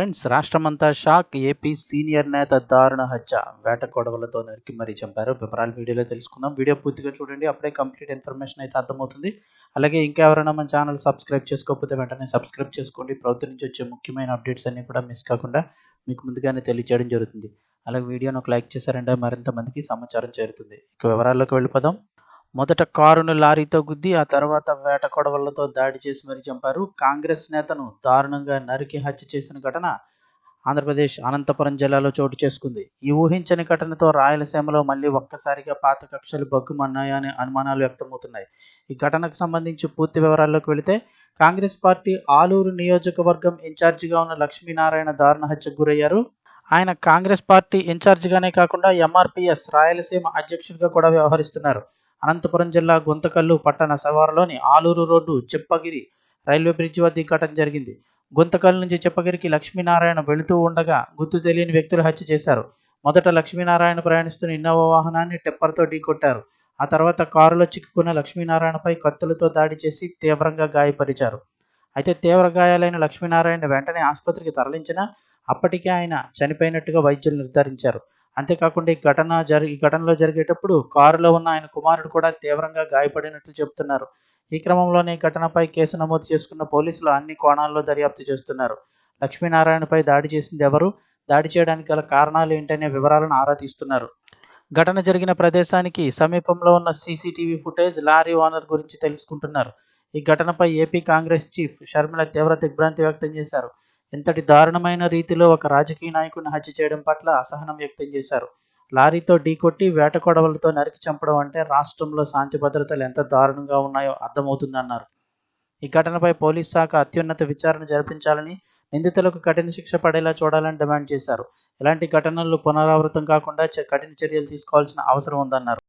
Friends రాష్ట్రమంతా shock. AP senior నేత దారుణ హత్య. వేట గొడవలతో నరికి మరీ చంపారు. వివరాలు వీడియోలో తెలుసుకుందాం. వీడియో పూర్తిగా చూడండి. అప్పుడే కంప్లీట్ ఇన్ఫర్మేషన్ అయితే అర్థమవుతుంది. అలాగే ఇంకా ఎవరైనా మన ఛానల్ సబ్స్క్రైబ్ చేసుకోకపోతే వెంటనే సబ్స్క్రైబ్ చేసుకోండి. ప్రభుత్వం నుంచి వచ్చే ముఖ్యమైన అప్డేట్స్ అన్ని కూడా మిస్ కాకుండా మీకు ముందుగానే తెలియజేయడం జరుగుతుంది. అలాగే వీడియోను ఒక లైక్ చేశారంటే మరింత మందికి సమాచారం చేరుతుంది. ఇక వివరాల్లోకి వెళ్ళిపోదాం. మొదట కారును లారీతో గుద్ది ఆ తర్వాత వేట కొడవళ్ళతో దాడి చేసి మరీ చంపారు. కాంగ్రెస్ నేతను దారుణంగా నరికి హత్య చేసిన ఘటన ఆంధ్రప్రదేశ్ అనంతపురం జిల్లాలో చోటు చేసుకుంది. ఈ ఊహించని ఘటనతో రాయలసీమలో మళ్ళీ ఒక్కసారిగా పాత కక్షలు బగ్గుమన్నాయనే అనుమానాలు వ్యక్తమవుతున్నాయి. ఈ ఘటనకు సంబంధించి పూర్తి వివరాల్లోకి వెళితే కాంగ్రెస్ పార్టీ ఆలూరు నియోజకవర్గం ఇన్ఛార్జిగా ఉన్న లక్ష్మీనారాయణ దారుణ హత్యకు గురయ్యారు. ఆయన కాంగ్రెస్ పార్టీ ఇన్ఛార్జిగానే కాకుండా ఎంఆర్పిఎస్ రాయలసీమ అధ్యక్షుడిగా కూడా వ్యవహరిస్తున్నారు. అనంతపురం జిల్లా గుంతకల్లు పట్టణ శివారులోని Aluru road Cheppagiri railway bridge వద్ద ఘటన జరిగింది. గుంతకల్ నుంచి చెప్పగిరికి లక్ష్మీనారాయణ వెళుతూ ఉండగా గుర్తు తెలియని వ్యక్తులు హత్య చేశారు. మొదట లక్ష్మీనారాయణ ప్రయాణిస్తున్న ఇన్నోవా వాహనాన్ని టెప్పర్తో ఢీకొట్టారు. ఆ తర్వాత కారులో చిక్కుకున్న లక్ష్మీనారాయణపై కత్తులతో దాడి చేసి తీవ్రంగా గాయపరిచారు. అయితే తీవ్ర గాయాలైన లక్ష్మీనారాయణ వెంటనే ఆసుపత్రికి తరలించినా అప్పటికే ఆయన చనిపోయినట్టుగా వైద్యులు నిర్ధారించారు. అంతేకాకుండా ఈ ఘటన జరిగి ఈ ఘటనలో జరిగేటప్పుడు కారులో ఉన్న ఆయన కుమారుడు కూడా తీవ్రంగా గాయపడినట్లు చెబుతున్నారు ఈ క్రమంలోనే ఘటనపై కేసు నమోదు చేసుకున్న పోలీసులు అన్ని కోణాల్లో దర్యాప్తు చేస్తున్నారు. లక్ష్మీనారాయణపై దాడి చేసింది ఎవరు? దాడి చేయడానికి గల కారణాలు ఏంటనే వివరాలను ఆరా తీస్తున్నారు. ఘటన జరిగిన ప్రదేశానికి సమీపంలో ఉన్న సీసీటీవీ ఫుటేజ్ లారీ ఓనర్ గురించి తెలుసుకుంటున్నారు. ఈ ఘటనపై ఏపీ కాంగ్రెస్ చీఫ్ షర్మిల తీవ్ర దిగ్భ్రాంతి వ్యక్తం చేశారు. ఇంతటి దారుణమైన రీతిలో ఒక రాజకీయ నాయకుడిని హత్య చేయడం పట్ల అసహనం వ్యక్తం చేశారు. లారీతో ఢీకొట్టి వేట కొడవలతో నరికి చంపడం అంటే రాష్ట్రంలో శాంతి భద్రతలు ఎంత దారుణంగా ఉన్నాయో అర్థమవుతుందన్నారు. ఈ ఘటనపై పోలీస్ శాఖ అత్యున్నత విచారణ జరిపించాలని నిందితులకు కఠిన శిక్ష పడేలా చూడాలని డిమాండ్ చేశారు. ఇలాంటి ఘటనలు పునరావృతం కాకుండా కఠిన చర్యలు తీసుకోవాల్సిన అవసరం ఉందన్నారు.